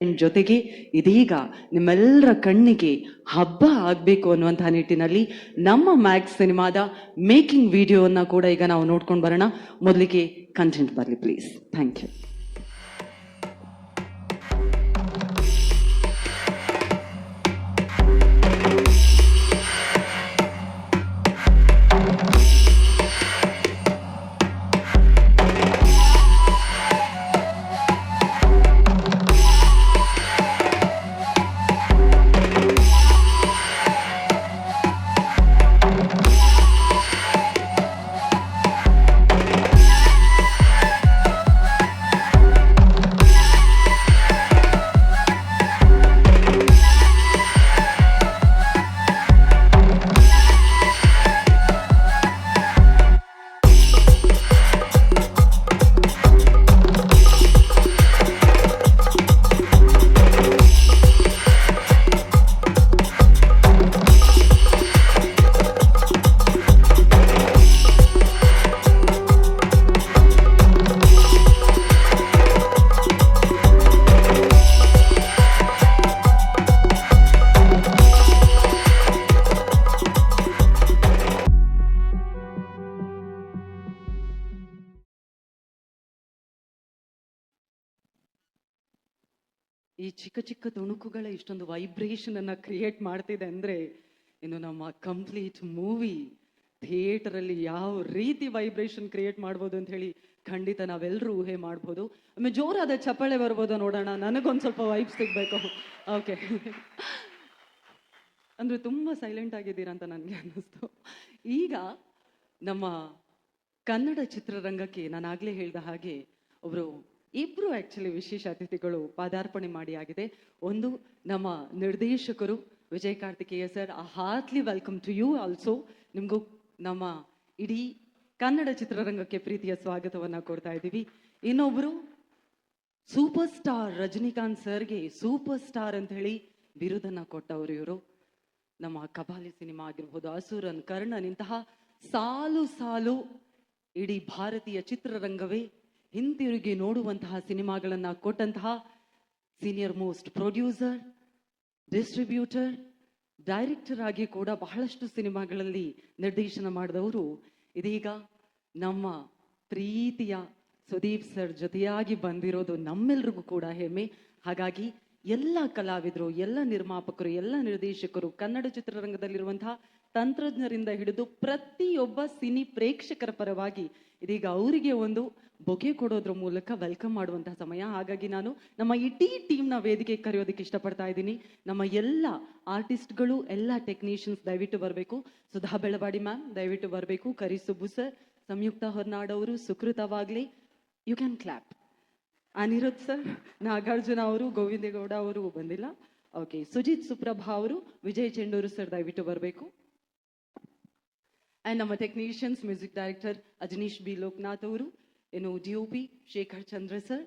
ಜೊತೆಗೆ ಇದೀಗ ನಿಮ್ಮೆಲ್ಲರ ಕಣ್ಣಿಗೆ ಹಬ್ಬ ಆಗಬೇಕು ಅನ್ನುವಂತಹ ನಿಟ್ಟಿನಲ್ಲಿ ನಮ್ಮ ಮ್ಯಾಕ್ಸ್ ಸಿನಿಮಾದ ಮೇಕಿಂಗ್ ವಿಡಿಯೋವನ್ನು ಕೂಡ ಈಗ ನಾವು ನೋಡ್ಕೊಂಡು ಬರೋಣ. ಮೊದಲಿಗೆ ಕಂಟೆಂಟ್ ಬರಲಿ ಪ್ಲೀಸ್ ಥ್ಯಾಂಕ್ ಯು ಈ ಚಿಕ್ಕ ಚಿಕ್ಕ ತುಣುಕುಗಳ ಇಷ್ಟೊಂದು ವೈಬ್ರೇಷನ್ ಅನ್ನ ಕ್ರಿಯೇಟ್ ಮಾಡ್ತಿದೆ ಅಂದ್ರೆ ಇನ್ನು ನಮ್ಮ ಕಂಪ್ಲೀಟ್ ಮೂವಿ ಥಿಯೇಟರ್ ಅಲ್ಲಿ ಯಾವ ರೀತಿ ವೈಬ್ರೇಷನ್ ಕ್ರಿಯೇಟ್ ಮಾಡ್ಬೋದು ಅಂತ ಹೇಳಿ ಖಂಡಿತ ನಾವೆಲ್ಲರೂ ಊಹೆ ಮಾಡ್ಬೋದು. ಆಮೇಲೆ ಜೋರಾದ ಚಪ್ಪಾಳೆ ಬರ್ಬೋದು ನೋಡೋಣ, ನನಗೊಂದು ಸ್ವಲ್ಪ ವೈಬ್ ಸಿಗ್ಬೇಕು. ಓಕೆ ಅಂದ್ರೆ ತುಂಬಾ ಸೈಲೆಂಟ್ ಆಗಿದ್ದೀರಾ ಅಂತ ನನಗೆ ಅನ್ನಿಸ್ತು. ಈಗ ನಮ್ಮ ಕನ್ನಡ ಚಿತ್ರರಂಗಕ್ಕೆ ನಾನು ಆಗ್ಲೇ ಹೇಳಿದ ಹಾಗೆ, ಒಬ್ರು ಇಬ್ರು ಆಕ್ಚುಲಿ ವಿಶೇಷ ಅತಿಥಿಗಳು ಪಾದಾರ್ಪಣೆ ಮಾಡಿ ಆಗಿದೆ. ಒಂದು ನಮ್ಮ ನಿರ್ದೇಶಕರು Vijay Karthikeya sir heartily welcome to you also ನಿಮಗೂ ನಮ್ಮ ಇಡೀ ಕನ್ನಡ ಚಿತ್ರರಂಗಕ್ಕೆ ಪ್ರೀತಿಯ ಸ್ವಾಗತವನ್ನ ಕೊಡ್ತಾ ಇದ್ದೀವಿ. ಇನ್ನೊಬ್ರು ಸೂಪರ್ ಸ್ಟಾರ್ ರಜನಿಕಾಂತ್ ಸರ್ಗೆ ಸೂಪರ್ ಸ್ಟಾರ್ ಅಂತ ಹೇಳಿ ಬಿರುದನ್ನ ಕೊಟ್ಟವರು ಇವರು. ನಮ್ಮ ಕಬಾಲಿ ಸಿನಿಮಾ ಆಗಿರ್ಬೋದು, ಅಸುರನ್, ಕರ್ಣನ್, ಇಂತಹ ಸಾಲು ಸಾಲು ಇಡೀ ಭಾರತೀಯ ಚಿತ್ರರಂಗವೇ ಹಿಂತಿರುಗಿ ನೋಡುವಂತಹ ಸಿನಿಮಾಗಳನ್ನ ಕೊಟ್ಟಂತಹ senior most producer distributor director ಆಗಿ ಕೂಡ ಬಹಳಷ್ಟು ಸಿನಿಮಾಗಳಲ್ಲಿ ನಿರ್ದೇಶನ ಮಾಡಿದವರು ಇದೀಗ ನಮ್ಮ ಪ್ರೀತಿಯ ಸುದೀಪ್ ಸರ್ ಜೊತೆಯಾಗಿ ಬಂದಿರೋದು ನಮ್ಮೆಲ್ರಿಗೂ ಕೂಡ ಹೆಮ್ಮೆ. ಹಾಗಾಗಿ ಎಲ್ಲ ಕಲಾವಿದರು, ಎಲ್ಲ ನಿರ್ಮಾಪಕರು, ಎಲ್ಲ ನಿರ್ದೇಶಕರು, ಕನ್ನಡ ಚಿತ್ರರಂಗದಲ್ಲಿರುವಂತಹ ತಂತ್ರಜ್ಞರಿಂದ ಹಿಡಿದು ಪ್ರತಿಯೊಬ್ಬ ಸಿನಿ ಪ್ರೇಕ್ಷಕರ ಪರವಾಗಿ ಇದೀಗ ಅವರಿಗೆ ಒಂದು ಬೊಗೆ ಕೊಡೋದ್ರ ಮೂಲಕ ವೆಲ್ಕಮ್ ಮಾಡುವಂತಹ ಸಮಯ. ಹಾಗಾಗಿ ನಾನು ನಮ್ಮ ಇಡೀ ಟೀಮ್ನ ವೇದಿಕೆ ಕರೆಯೋದಕ್ಕೆ ಇಷ್ಟಪಡ್ತಾ ಇದ್ದೀನಿ. ನಮ್ಮ ಎಲ್ಲ ಆರ್ಟಿಸ್ಟ್ಗಳು ಎಲ್ಲ ಟೆಕ್ನಿಷಿಯನ್ಸ್ ದಯವಿಟ್ಟು ಬರಬೇಕು. ಸುಧಾ ಬೆಳವಾಡಿ ಮ್ಯಾಮ್ ದಯವಿಟ್ಟು ಬರಬೇಕು. ಕರಿ ಸುಬ್ಬು ಸರ್ ಸಂಯುಕ್ತ ಹೊರನಾಡ್ ಅವರು ಸುಕೃತವಾಗ್ಲಿ you can clap Anirudh sir Nagarjuna ಅವರು, ಗೋವಿಂದೇಗೌಡ ಅವರು ಬಂದಿಲ್ಲ. ಓಕೆ ಸುಜಿತ್ ಸುಪ್ರಭಾ ಅವರು, ವಿಜಯ್ ಚೆಂಡೂರು ಸರ್ ದಯವಿಟ್ಟು ಬರಬೇಕು. ಆ್ಯಂಡ್ ನಮ್ಮ technicians music director Ajaneesh B Loknath ಅವರು ಇನ್ನು D O P Shekhar Chandra sir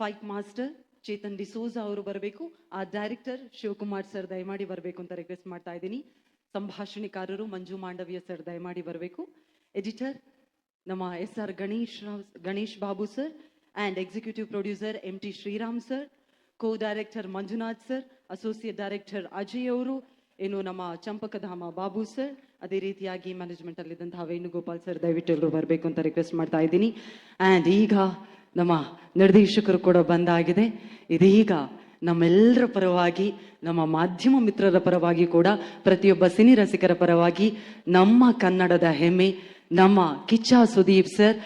fight master Chetan D'Souza ಅವರು ಬರಬೇಕು. ಆ ಡೈರೆಕ್ಟರ್ ಶಿವಕುಮಾರ್ ಸರ್ ದಯಮಾಡಿ ಬರಬೇಕು ಅಂತ ರಿಕ್ವೆಸ್ಟ್ ಮಾಡ್ತಾ ಇದ್ದೀನಿ. ಸಂಭಾಷಣೆಕಾರರು ಮಂಜು ಮಾಂಡವ್ಯ ಸರ್ ದಯಮಾಡಿ ಬರಬೇಕು. ಎಡಿಟರ್ ನಮ್ಮ S R Ganesh Ganesh Babu sir and executive producer M T Sriram sir co director Manjunath sir associate director Ajay ಅವರು ಇನ್ನು ನಮ್ಮ ಚಂಪಕಧಾಮ ಬಾಬು ಸರ್, ಅದೇ ರೀತಿಯಾಗಿ ಮ್ಯಾನೇಜ್ಮೆಂಟ್ ಅಲ್ಲಿದ್ದಂತಹ ವೇಣುಗೋಪಾಲ್ ಸರ್ ದಯವಿಟ್ಟು ಎಲ್ಲರೂ ಬರಬೇಕು ಅಂತ ರಿಕ್ವೆಸ್ಟ್ ಮಾಡ್ತಾ ಇದ್ದೀನಿ. ಆ್ಯಂಡ್ ಈಗ ನಮ್ಮ ನಿರ್ದೇಶಕರು ಕೂಡ ಬಂದಾಗಿದೆ. ಇದೀಗ ನಮ್ಮೆಲ್ಲರ ಪರವಾಗಿ, ನಮ್ಮ ಮಾಧ್ಯಮ ಮಿತ್ರರ ಪರವಾಗಿ ಕೂಡ, ಪ್ರತಿಯೊಬ್ಬ ಸಿನಿ ರಸಿಕರ ಪರವಾಗಿ ನಮ್ಮ ಕನ್ನಡದ ಹೆಮ್ಮೆ ನಮ್ಮ ಕಿಚ್ಚ ಸುದೀಪ್ ಸರ್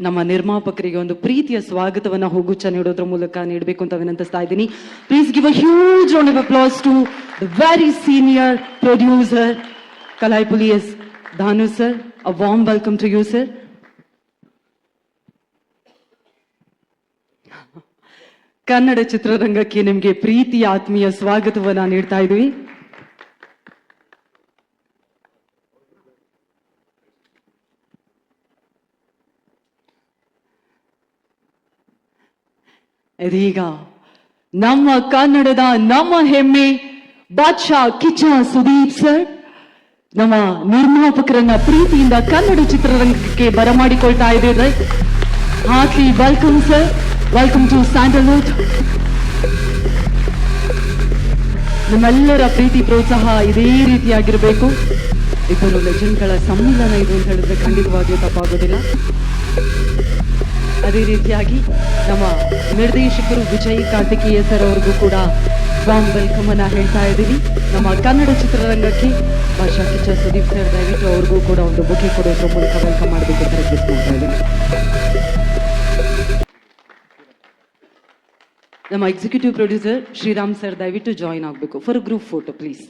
ನಮ್ಮ ನಿರ್ಮಾಪಕರಿಗೆ ಒಂದು ಪ್ರೀತಿಯ ಸ್ವಾಗತವನ್ನ ಹೋಗುಚ್ಚ ನೀಡೋದ್ರ ಮೂಲಕ ನೀಡಬೇಕು ಅಂತ ವಿನಂತಿಸ್ತಾ ಇದ್ದೀನಿ. Please give a huge of applause to very senior producer Kalaipuli S Thanu sir a warm welcome to you sir Kannada ಚಿತ್ರರಂಗಕ್ಕೆ ನಿಮಗೆ ಪ್ರೀತಿಯ ಆತ್ಮೀಯ ಸ್ವಾಗತವನ್ನ ನೀಡ್ತಾ ಇದ್ವಿ ಇದೀಗ ನಮ್ಮ ಕನ್ನಡದ ನಮ್ಮ ಹೆಮ್ಮೆ, ಬಾದ್ಶಾ ಕಿಚ್ಚ ಸುದೀಪ್ ಸರ್, ನಮ್ಮ ನಿರ್ಮಾಪಕರನ್ನ ಪ್ರೀತಿಯಿಂದ ಕನ್ನಡ ಚಿತ್ರರಂಗಕ್ಕೆ ಬರಮಾಡಿಕೊಳ್ತಾ ಇದ್ದೀರ. Heartily welcome sir, welcome to Sandalwood. ನಮ್ಮೆಲ್ಲರ ಪ್ರೀತಿ, ಪ್ರೋತ್ಸಾಹ ಇದೇ ರೀತಿಯಾಗಿರಬೇಕು. ಇಬ್ಬರು ಲೆಜೆಂಡ್ಗಳ ಸಮ್ಮಿಲನ ಇದು ಅಂತ ಹೇಳಿದ್ರೆ ಖಂಡಿತವಾಗಿಯೂ ತಪ್ಪಾಗೋದಿಲ್ಲ. ಅದೇ ರೀತಿಯಾಗಿ ನಮ್ಮ ನಿರ್ದೇಶಕರು ವಿಜಯ್ ಕಾರ್ತಿಕೇಯ ಸರ್ ಅವ್ರಿಗೂ ಕೂಡ ವಾಮ್ ವೆಲ್ಕಮ್ ಅನ್ನ ಹೇಳ್ತಾ ಇದ್ದೀವಿ ನಮ್ಮ ಕನ್ನಡ ಚಿತ್ರರಂಗಕ್ಕೆ ಭಾಷಾ ಕಿಚ್ಚ ಸುದೀಪ್ ಸರ್ ದಯವಿಟ್ಟು ಅವ್ರಿಗೂ ಕೂಡ ಒಂದು ಬುಕೆ ಕೊಡೋದ್ರ ಮೂಲಕ ವೆಲ್ಕಮ್ ಮಾಡಬೇಕು ಅಂತ ರಿಕ್ವೆಸ್ಟ್ ಮಾಡ್ತಾ ಇದ್ದೀನಿ. ನಮ್ಮ ಎಕ್ಸಿಕ್ಯೂಟಿವ್ ಪ್ರೊಡ್ಯೂಸರ್ ಶ್ರೀರಾಮ್ ಸರ್ ದಯವಿಟ್ಟು ಜಾಯಿನ್ ಆಗಬೇಕು. For group photo please